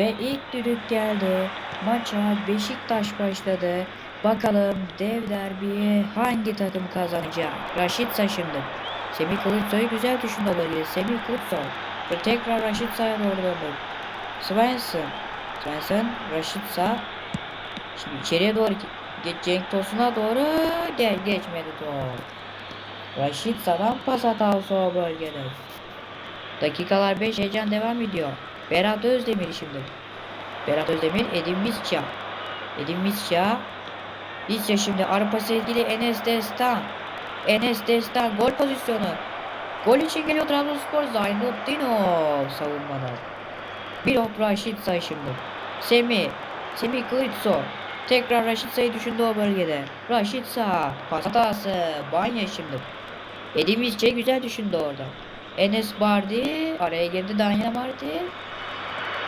Ve ilk düdük geldi. Maça Beşiktaş başladı. Bakalım dev derbiye hangi takım kazanacak? Raşit Sa şimdi. Semih Kılıçsoy güzel düşündü olabilir. Semih Kılıçsoy. Ve tekrar Raşit Sa'ya doğru döndü. Svensson. Svensson. Raşit Sa. Şimdi içeriye doğru geç Cenk Tosun'a doğru gel geçmedi top. Raşit Sa'dan pas hatası o bölgede. Dakikalar 5 heyecan devam ediyor. Berat Özdemir şimdi. Berat Özdemir, Edin Visca. Edin Visca. Visca şimdi arpa sevgili Enes Destan. Enes Destan gol pozisyonu. Gol için geliyor Trabzonspor Zaynuddinov savunmada. Bir ok Raşit Say şimdi. Semih. Semih Kılıçsoy. Tekrar Raşit Say'ı düşündü o bölgede. Raşit Sağ. Pas hatası. Banya şimdi. Edin Visca güzel düşündü orada. Enes Bardi. Araya girdi Danya Marti.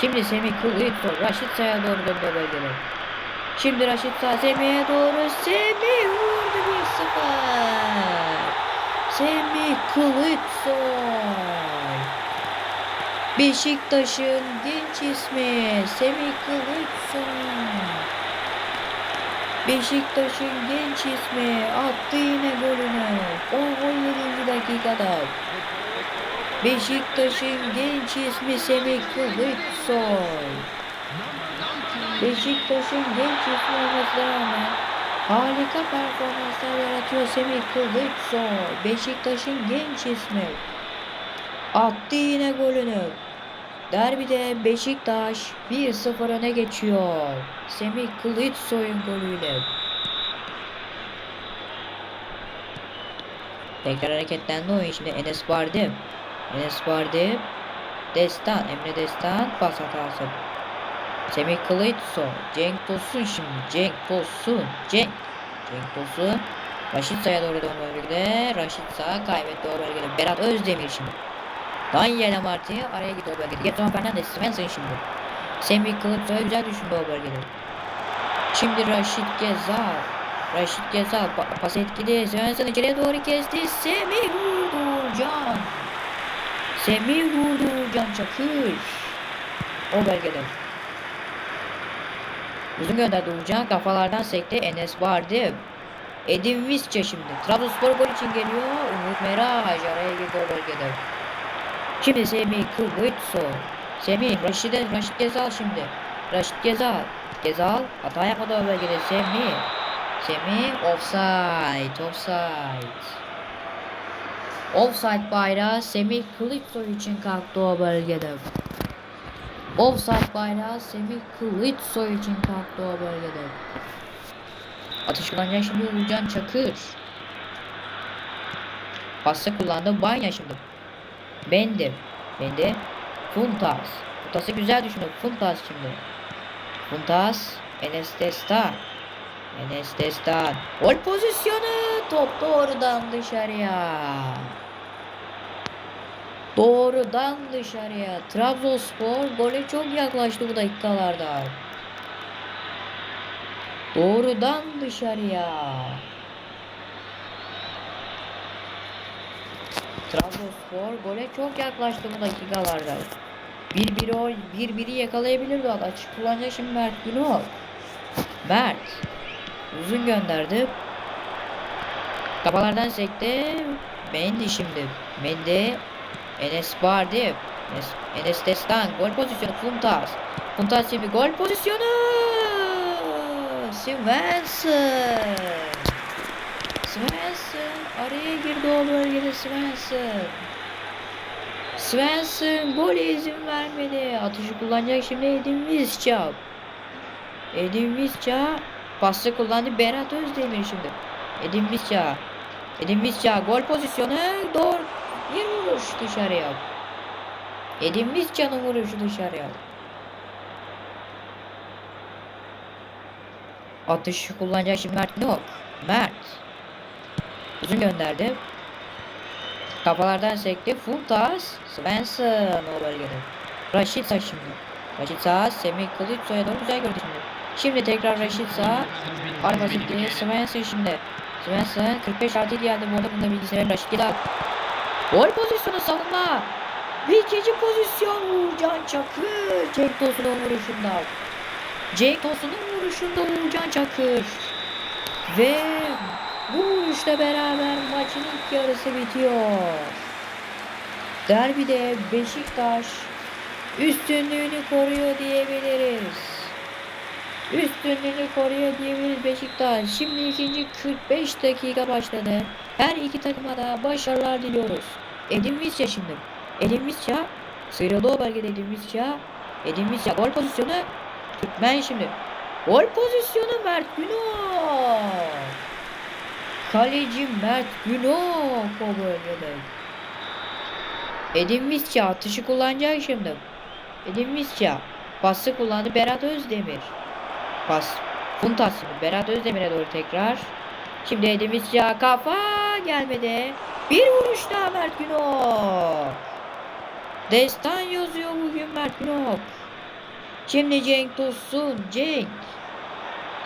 Şimdi Semih Kılıçsoy. Raşit Say'a doğru bölgede. Şimdi Raşit Sağ Semih'e doğru. Semih vurdu 1-0. Semih Kılıçsoy. Beşiktaş'ın genç ismi Semih Kılıçsoy. Beşiktaş'ın genç ismi attı yine golünü. O 17. dakikada. Beşiktaş'ın genç ismi Semih Kılıçsoy. Beşiktaş'ın genç ismi olmasına harika performanslar yaratıyor Semih Kılıçsoy. Beşiktaş'ın genç ismi. Attı yine golünü. Derbide Beşiktaş 1-0 öne geçiyor. Semih Kılıçsoy'un golüyle. Tekrar hareketlendi oyun şimdi Enes Bardi. Enes Bardi. Destan. Emre Destan. Pas hatası. Semih Kılıçsoy. Cenk Tosun şimdi. Cenk Tosun. Cenk. Cenk Tosun. Raşit Say'a doğru dön bölgede. Raşit Sağ kaybetti o bölgede. Berat Özdemir şimdi. Daniel Marti araya gitti o bölgede. Gerson Fernandez. Svensson şimdi. Semih Kılıçsoy güzel düşündü o bölgede. Şimdi Raşit Gezal. Raşit Gezal pa- pas etkili. Svensson içeriye doğru kesti. Semih vurdu. Semih vurdu. Can Çakır. O bölgede. Uzun gönderdi Uğurcan. Kafalardan sekti. Enes Bardi. Edin Visca şimdi. Trabzonspor gol için geliyor. Umut Meraş araya girdi o bölgede. Şimdi Semih Kılıçsoy. Semih Raşit'e Raşit Gezal şimdi. Raşit Gezal. Gezal hata yapmadı o bölgede. Semih. Semih offside. Offside. Offside bayrağı Semih Kılıçsoy için kalktı o bölgede. Offside bayrağı Semih Kılıçsoy için kalktı o bölgede. Atış kullanacak şimdi Uğurcan Çakır. Pası kullandı Banya şimdi. Bendi. Bendi. Funtas. Funtas'ı güzel düşündü. Funtas şimdi. Funtas. Enes Destan. Enes Destan. Gol pozisyonu. Top doğrudan dışarıya. Doğrudan dışarıya. Trabzonspor gole çok yaklaştı bu dakikalarda. Doğrudan dışarıya. Trabzonspor gole çok yaklaştı bu dakikalarda. 1-1 o 1-1'i yakalayabilirdi hatta. Açık kullanacak şimdi Mert Günok. Mert. Uzun gönderdi. Kafalardan sekti. Mendy şimdi. Mendy. Enes Bardi. Enes, Enes Destan. Gol pozisyonu. Funtas. Funtas şimdi gol pozisyonu. Svensson. Svensson araya girdi o bölgede Svensson. Svensson gol izin vermedi. Atışı kullanacak şimdi Edin Visca. Edin Visca pası kullandı Berat Özdemir şimdi. Edin Visca. Edin Visca gol pozisyonu doğru bir vuruş dışarıya. Edin Visca'nın vuruşu dışarıya. Atışı kullanacak şimdi Mert yok. Mert. Uzun gönderdi. Kafalardan sekti. Funtas. Svensson o bölgede. Raşit Sağ şimdi. Raşit Sağ. Semih Kılıçsoy'a doğru güzel gördü şimdi. Şimdi tekrar Raşit Sağ. Arpa sekti. Svensson şimdi. Svensson 45 artı geldi. Bu arada bunda bilgisayarın Raşit Gidal. Gol pozisyonu savunma. Bir ikinci pozisyon Uğurcan Çakır. Cenk Tosun'un vuruşunda. Cenk Tosun'un vuruşunda Uğurcan Çakır. Ve bu vuruşla beraber maçın ilk yarısı bitiyor. Derbide Beşiktaş üstünlüğünü koruyor diyebiliriz. Üstünlüğünü koruyor diyebiliriz Beşiktaş. Şimdi ikinci 45 dakika başladı. Her iki takıma da başarılar diliyoruz. Edin Visca şimdi. Edin Visca sıyrıldı o bölgede Edin Visca. Edin Visca gol pozisyonu. Türkmen şimdi. Gol pozisyonu Mert Günok. Kaleci Mert Günok o bölgede. Edin Visca atışı kullanacak şimdi. Edin Visca pası kullandı Berat Özdemir. Pas. Funtas Berat Özdemir'e doğru tekrar. Şimdi Edin Visca kafa gelmedi. Bir vuruş daha Mert Günok. Destan yazıyor bugün Mert Günok. Şimdi Cenk Tosun. Cenk.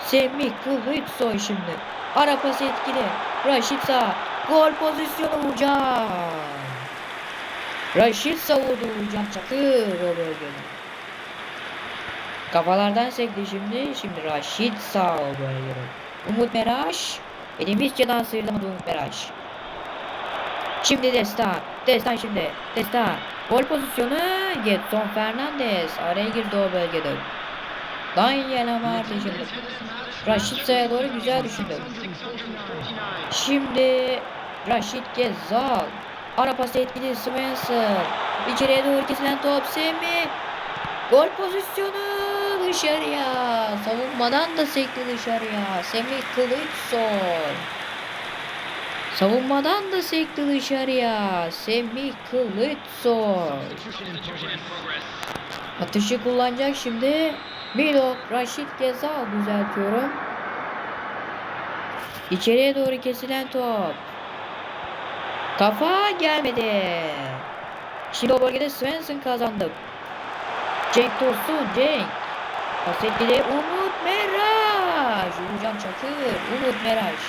Semih Kılıçsoy şimdi. Ara pas etkili. Raşit sağ. Gol pozisyonu Uğurcan. Raşit savurdu Uğurcan Çakır o bölgede. Kafalardan sekti şimdi. Şimdi Raşit sağ o bölgede. Umut Meraş. Edimizce'den sıyrılamadı Umut Meraş. Şimdi Destan. Destan şimdi. Destan. Gol pozisyonu. Getson Fernandez. Araya girdi o bölgede. Daniel Amarte şimdi. Raşit Say'a doğru güzel düşündü. Şimdi Raşit Gezal. Ara pas etkili Svensson. İçeriye doğru kesilen top Semih. Gol pozisyonu dışarıya. Savunmadan da sekti dışarıya. Semih Kılıçsoy. Savunmadan da sekti dışarıya. Semih Kılıçsoy. Atışı kullanacak şimdi. Milok, Raşit Gezal düzeltiyorum. İçeriye doğru kesilen top. Kafa gelmedi. Şimdi o bölgede Svensson kazandı. Cenk Tosun, Cenk. Pas etkili Umut Meraş. Uğurcan Çakır, Umut Meraş.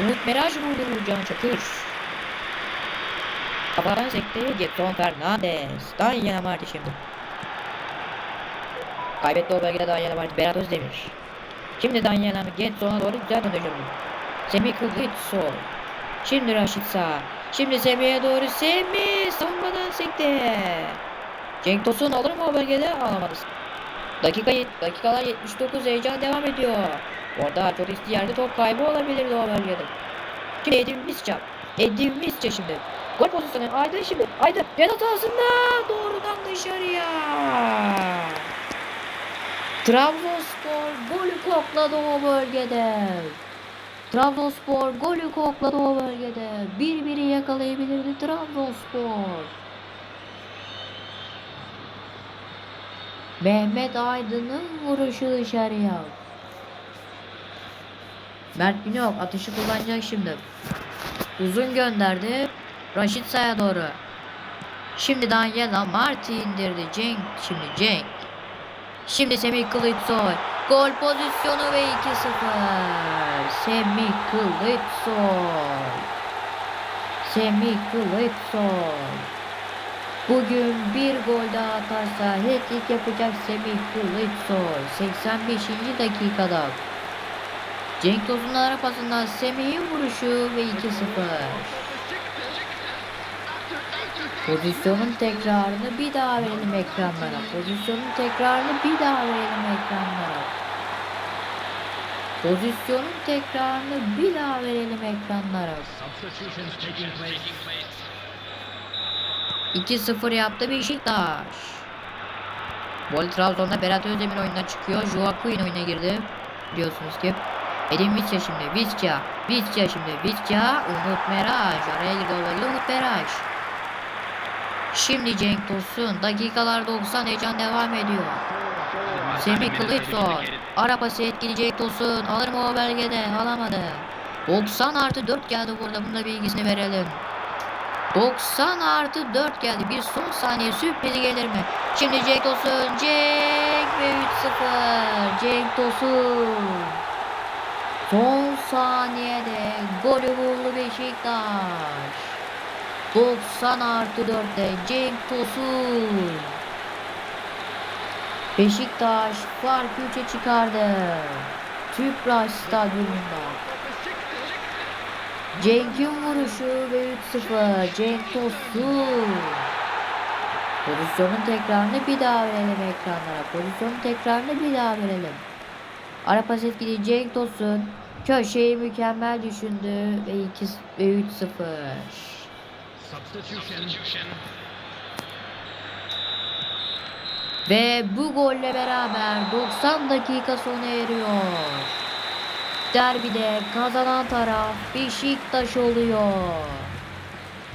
Umut Meraş vurdu Uğurcan Çakır. Kafadan sekti Getson Fernandez. Daniel Marti şimdi. Kaybetti o bölgede Daniel Marti. Berat Özdemir. Şimdi Marti Getson'a doğru güzel döndürüyor. Semih Kılıçsoy. Şimdi Raşit sağ. Şimdi Semih'e doğru Semih savunmadan sekti. Cenk Tosun alır mı o bölgede? Alamadı. Dakika, dakikalar 79 heyecan devam ediyor. Orada çok riskli yerde top kaybı olabilirdi o bölgede. Şimdi Edin Visca. Edin Visca şimdi. Gol pozisyonu Aydın şimdi. Aydın penaltı sahasında doğrudan dışarıya. Trabzonspor golü kokladı o bölgede. Trabzonspor golü kokladı o bölgede. Bir biri yakalayabilirdi Trabzonspor. Mehmet Aydın'ın vuruşu dışarıya. Mert Günok atışı kullanacak şimdi. Uzun gönderdi. Raşit Say'a doğru. Şimdi Daniela Marti indirdi. Cenk şimdi Cenk. Şimdi Semih Kılıçsoy. Gol pozisyonu ve 2-0. Semih Kılıçsoy. Semih Kılıçsoy. Bugün bir gol daha atarsa hat-trick yapacak Semih Kılıçsoy. 85. dakikada. Cenk Tosun'un ara pasından Semih'in vuruşu ve 2-0. Pozisyonun tekrarını bir daha verelim ekranlara. Pozisyonun tekrarını bir daha verelim ekranlara. Pozisyonun tekrarını bir daha verelim ekranlara. 2-0 yaptı Beşiktaş. Gol Trabzon'da Berat Özdemir oyundan çıkıyor. Joaquin oyuna girdi. Biliyorsunuz ki. Edin Visca şimdi. Visca. Visca şimdi. Visca. Umut Meraş. Araya girdi olabilir Umut Meraş. Şimdi Cenk Tosun. Dakikalar 90 heyecan devam ediyor. Semih Kılıçsoy. Arabası etkili Cenk Tosun. Alır mı o belgede? Alamadı. 90 artı 4 geldi burada. Bunda bilgisini verelim. 90 artı 4 geldi. Bir son saniye sürprizi gelir mi? Şimdi Cenk Tosun. Cenk ve 3-0. Cenk Tosun. Son saniyede golü buldu Beşiktaş. 90 artı 4'te Cenk Tosun. Beşiktaş farkı 3'e çıkardı. Tüpraş Stadyumunda. Cenk'in vuruşu ve 3-0. Cenk Tosun. Pozisyonun tekrarını bir daha verelim ekranlara. Pozisyonun tekrarını bir daha verelim. Ara pas etkili Cenk Tosun. Köşeyi mükemmel düşündü ve 2 ve 3-0. Substitution. Ve bu golle beraber 90 dakika sona eriyor. Derbide kazanan taraf Beşiktaş oluyor.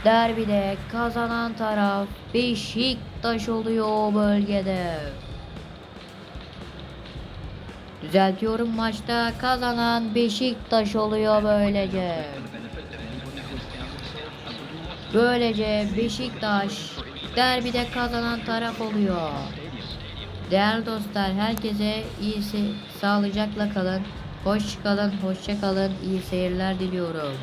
Derbide kazanan taraf Beşiktaş oluyor bölgede. Düzeltiyorum maçta kazanan Beşiktaş oluyor böylece. Böylece Beşiktaş derbide kazanan taraf oluyor. Değerli dostlar herkese iyisi sağlıcakla kalın. Hoş kalın, hoşça iyi seyirler diliyorum.